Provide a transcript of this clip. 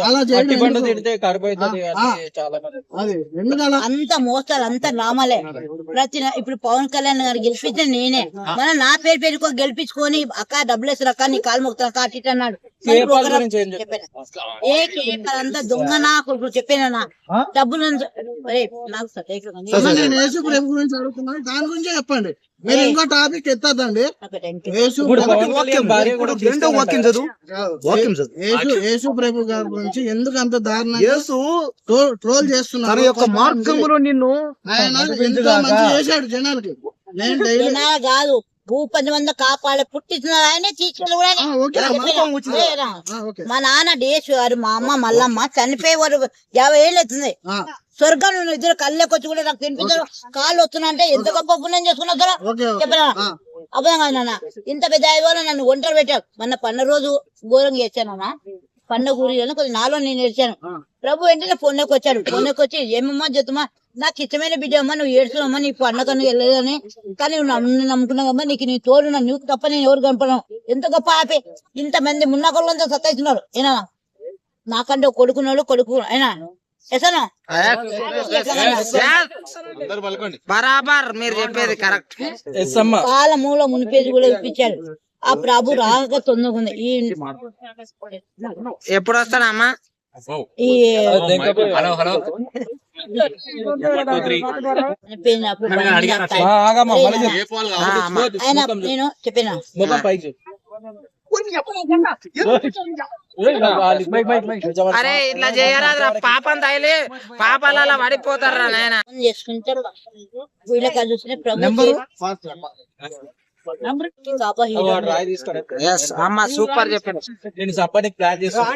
అలా అట్టి చేయడం పండు ఎందుకు? తిడితే కరుపు అవుతుంది ఆ, అని చాలా మంది అది ఎందుకలా అంత మోస్తారు అంత డ్రామాలే ప్రతి ఇప్పుడు పవన్ కళ్యాణ్ గారు గెలిపించిన నేనే. మన నా పేరు పేరుకో గెలిపించుకొని అక్క డబ్బులు వేస్తారు అక్క నీ కాలు మొక్కుతా అక్క అటు ఇటు అన్నాడు. గురించి ఏం. ఏ అంతా దొంగ చెప్పానా డబ్బులు యేసు గురించి అడుగుతున్నాను దాని గురించే చెప్పండి. మీరు ఇంకో టాపిక్. యేసు యేసు ప్రభు గారి గురించి ఎందుకు అంత యేసు ట్రోల్- ట్రోల్ తన చేస్తున్నారు యొక్క మార్గంలో నిన్ను ఆయన ఎంతో మంచి చేశాడు జనాలకి. నేను కాదు. భూపతి మంది కాపాడే పుట్టించిన ఆయనే తీసుకెళ్ళి కూడా చెప్పినా. మా నాన్న డేసు గారు మా అమ్మ మల్లమ్మ చనిపోయేవారు యాభై ఏళ్ళు అవుతుంది. స్వర్గం నువ్వు ఇద్దరు కళ్ళకి వచ్చి కూడా నాకు తినిపించారు కాళ్ళు వస్తున్నా అంటే ఎంత గొప్ప పుణ్యం చేసుకున్నా ఆ, అర్థం కాదు నాన్న ఇంత పెద్ద అయ్యవాళ్ళు నన్ను ఒంటరి పెట్టావు. మొన్న పండుగ రోజు ఘోరంగా చేశానన్నా పండుగ గురి కొంచెం నాలో నేను ఏడ్చాను. ఆ. ప్రభు వెంటనే ఫోన్లోకి వచ్చాడు ఫోన్లోకి వచ్చి ఏమమ్మా చెత్తమ్మా నాకు ఇష్టమైన బిడ్డ అమ్మా నువ్వు ఏడుస్తున్నామ్మా నీ పండగను వెళ్ళలేదని. కానీ నువ్వు నమ్ముకున్నావమ్మా నీకు నీ తోడు నా నీకు తప్ప నేను ఎవరు కనపడను. ఎంత గొప్ప ఆపే. ఇంతమంది మున్నకొల్లంతా సత్తాయిస్తున్నారు ఏనా? నాకంటే కొడుకున్నాడు కొడుకు అయినా ఎసనా? బరాబర్ మీరు చెప్పేది కరెక్ట్. కాల మూల మునిపేది కూడా ఇప్పించాడు ఆ ప్రభు రాక తొందరగా ఈ ఎప్పుడు వస్తాడమ్మా ఈ హలో హలో. నేను చెప్పిన. అరే ఇట్లా చేయరాదురా. పాపం తగిలి పాపాలలో పడిపోతారా నాయన? చేసుకుంటారు. వీళ్ళకి చూసిన ప్రభు అమ్మ సూపర్ చెప్పాడు. నేను సప్పనికి ప్లాన్ చేస్తాను